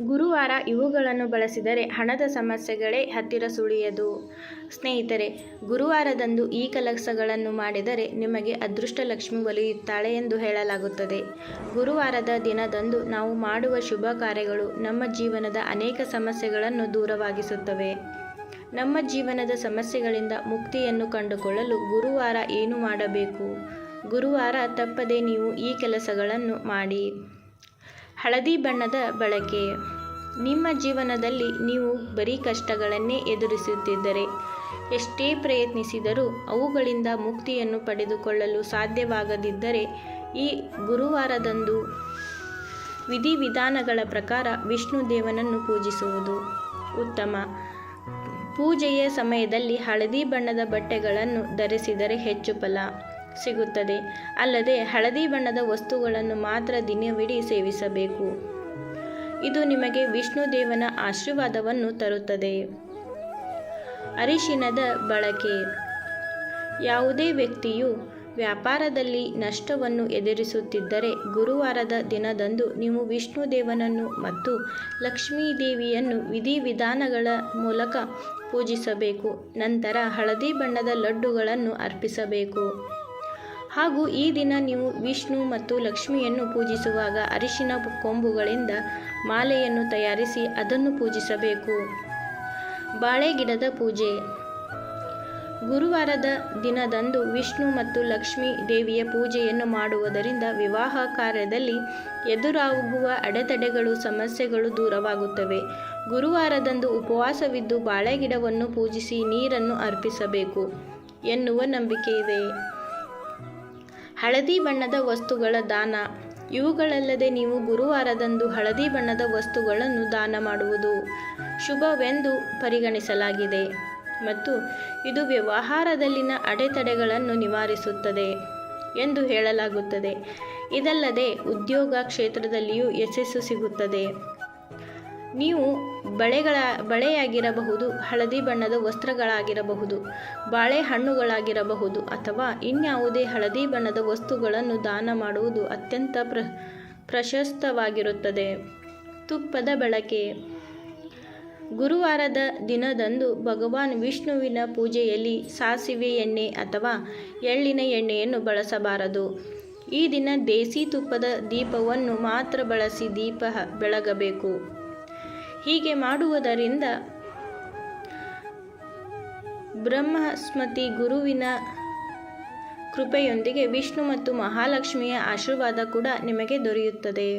ಗುರುವಾರ ಇವುಗಳನ್ನು ಬಳಸಿದರೆ ಹಣದ ಸಮಸ್ಯೆಗಳೇ ಹತ್ತಿರ ಸುಳಿಯದು. ಸ್ನೇಹಿತರೆ, ಗುರುವಾರದಂದು ಈ ಕೆಲಸಗಳನ್ನು ಮಾಡಿದರೆ ನಿಮಗೆ ಅದೃಷ್ಟ ಲಕ್ಷ್ಮಿ ಒಲಿಯುತ್ತಾಳೆ ಎಂದು ಹೇಳಲಾಗುತ್ತದೆ. ಗುರುವಾರದ ದಿನದಂದು ನಾವು ಮಾಡುವ ಶುಭ ಕಾರ್ಯಗಳು ನಮ್ಮ ಜೀವನದ ಅನೇಕ ಸಮಸ್ಯೆಗಳನ್ನು ದೂರವಾಗಿಸುತ್ತವೆ. ನಮ್ಮ ಜೀವನದ ಸಮಸ್ಯೆಗಳಿಂದ ಮುಕ್ತಿಯನ್ನು ಕಂಡುಕೊಳ್ಳಲು ಗುರುವಾರ ಏನು ಮಾಡಬೇಕು? ಗುರುವಾರ ತಪ್ಪದೆ ನೀವು ಈ ಕೆಲಸಗಳನ್ನು ಮಾಡಿ. ಹಳದಿ ಬಣ್ಣದ ಬಳಕೆ. ನಿಮ್ಮ ಜೀವನದಲ್ಲಿ ನೀವು ಬರೀ ಕಷ್ಟಗಳನ್ನೇ ಎದುರಿಸುತ್ತಿದ್ದರೆ ಎಷ್ಟೇ ಪ್ರಯತ್ನಿಸಿದರೂ ಅವುಗಳಿಂದ ಮುಕ್ತಿಯನ್ನು ಪಡೆದುಕೊಳ್ಳಲು ಸಾಧ್ಯವಾಗದಿದ್ದರೆ ಈ ಗುರುವಾರದಂದು ವಿಧಿವಿಧಾನಗಳ ಪ್ರಕಾರ ವಿಷ್ಣು ದೇವನನ್ನು ಪೂಜಿಸುವುದು ಉತ್ತಮ. ಪೂಜೆಯ ಸಮಯದಲ್ಲಿ ಹಳದಿ ಬಣ್ಣದ ಬಟ್ಟೆಗಳನ್ನು ಧರಿಸಿದರೆ ಹೆಚ್ಚು ಫಲ. ಸಿಗುತ್ತದೆ. ಅಲ್ಲದೆ ಹಳದಿ ಬಣ್ಣದ ವಸ್ತುಗಳನ್ನು ಮಾತ್ರ ದಿನವಿಡೀ ಸೇವಿಸಬೇಕು. ಇದು ನಿಮಗೆ ವಿಷ್ಣು ದೇವನ ಆಶೀರ್ವಾದವನ್ನು ತರುತ್ತದೆ. ಅರಿಶಿನದ ಬಳಕೆ. ಯಾವುದೇ ವ್ಯಕ್ತಿಯು ವ್ಯಾಪಾರದಲ್ಲಿ ನಷ್ಟವನ್ನು ಎದುರಿಸುತ್ತಿದ್ದರೆ ಗುರುವಾರದ ದಿನದಂದು ನೀವು ವಿಷ್ಣು ದೇವನನ್ನು ಮತ್ತು ಲಕ್ಷ್ಮೀ ದೇವಿಯನ್ನು ವಿಧಿವಿಧಾನಗಳ ಮೂಲಕ ಪೂಜಿಸಬೇಕು. ನಂತರ ಹಳದಿ ಬಣ್ಣದ ಲಡ್ಡುಗಳನ್ನು ಅರ್ಪಿಸಬೇಕು. ಹಾಗೂ ಈ ದಿನ ನೀವು ವಿಷ್ಣು ಮತ್ತು ಲಕ್ಷ್ಮಿಯನ್ನು ಪೂಜಿಸುವಾಗ ಅರಿಶಿನ ಕೊಂಬುಗಳಿಂದ ಮಾಲೆಯನ್ನು ತಯಾರಿಸಿ ಅದನ್ನು ಪೂಜಿಸಬೇಕು. ಬಾಳೆ ಗಿಡದ ಪೂಜೆ. ಗುರುವಾರದ ದಿನದಂದು ವಿಷ್ಣು ಮತ್ತು ಲಕ್ಷ್ಮೀ ದೇವಿಯ ಪೂಜೆಯನ್ನು ಮಾಡುವುದರಿಂದ ವಿವಾಹ ಕಾರ್ಯದಲ್ಲಿ ಎದುರಾಗುವ ಅಡೆತಡೆಗಳು, ಸಮಸ್ಯೆಗಳು ದೂರವಾಗುತ್ತವೆ. ಗುರುವಾರದಂದು ಉಪವಾಸವಿದ್ದು ಬಾಳೆಗಿಡವನ್ನು ಪೂಜಿಸಿ ನೀರನ್ನು ಅರ್ಪಿಸಬೇಕು ಎನ್ನುವ ನಂಬಿಕೆ ಇದೆ ಹಳದಿ ಬಣ್ಣದ ವಸ್ತುಗಳ ದಾನ. ಇವುಗಳಲ್ಲದೆ ನೀವು ಗುರುವಾರದಂದು ಹಳದಿ ಬಣ್ಣದ ವಸ್ತುಗಳನ್ನು ದಾನ ಮಾಡುವುದು ಶುಭವೆಂದು ಪರಿಗಣಿಸಲಾಗಿದೆ. ಮತ್ತು ಇದು ವ್ಯವಹಾರದಲ್ಲಿನ ಅಡೆತಡೆಗಳನ್ನು ನಿವಾರಿಸುತ್ತದೆ ಎಂದು ಹೇಳಲಾಗುತ್ತದೆ. ಇದಲ್ಲದೆ ಉದ್ಯೋಗ ಕ್ಷೇತ್ರದಲ್ಲಿಯೂ ಯಶಸ್ಸು ಸಿಗುತ್ತದೆ. ನೀವು ಬಳೆಗಳ, ಬಳೆಯಾಗಿರಬಹುದು, ಹಳದಿ ಬಣ್ಣದ ವಸ್ತ್ರಗಳಾಗಿರಬಹುದು, ಬಾಳೆಹಣ್ಣುಗಳಾಗಿರಬಹುದು ಅಥವಾ ಇನ್ಯಾವುದೇ ಹಳದಿ ಬಣ್ಣದ ವಸ್ತುಗಳನ್ನು ದಾನ ಮಾಡುವುದು ಅತ್ಯಂತ ಪ್ರ, ಪ್ರಶಸ್ತವಾಗಿರುತ್ತದೆ. ತುಪ್ಪದ ಬಳಕೆ. ಗುರುವಾರದ ದಿನದಂದು ಭಗವಾನ್ ವಿಷ್ಣುವಿನ ಪೂಜೆಯಲ್ಲಿ ಸಾಸಿವೆ ಎಣ್ಣೆ ಅಥವಾ ಎಳ್ಳಿನ ಎಣ್ಣೆಯನ್ನು ಬಳಸಬಾರದು. ಈ ದಿನ ದೇಸಿ ತುಪ್ಪದ ದೀಪವನ್ನು ಮಾತ್ರ ಬಳಸಿ ದೀಪ ಬೆಳಗಬೇಕು. ಹೀಗೆ ಮಾಡುವುದರಿಂದ ಬ್ರಹ್ಮಸ್ಮತಿ ಗುರುವಿನ ಕೃಪೆಯೊಂದಿಗೆ ವಿಷ್ಣು ಮತ್ತು ಮಹಾಲಕ್ಷ್ಮಿಯ ಆಶೀರ್ವಾದ ಕೂಡ ನಿಮಗೆ ದೊರೆಯುತ್ತದೆ.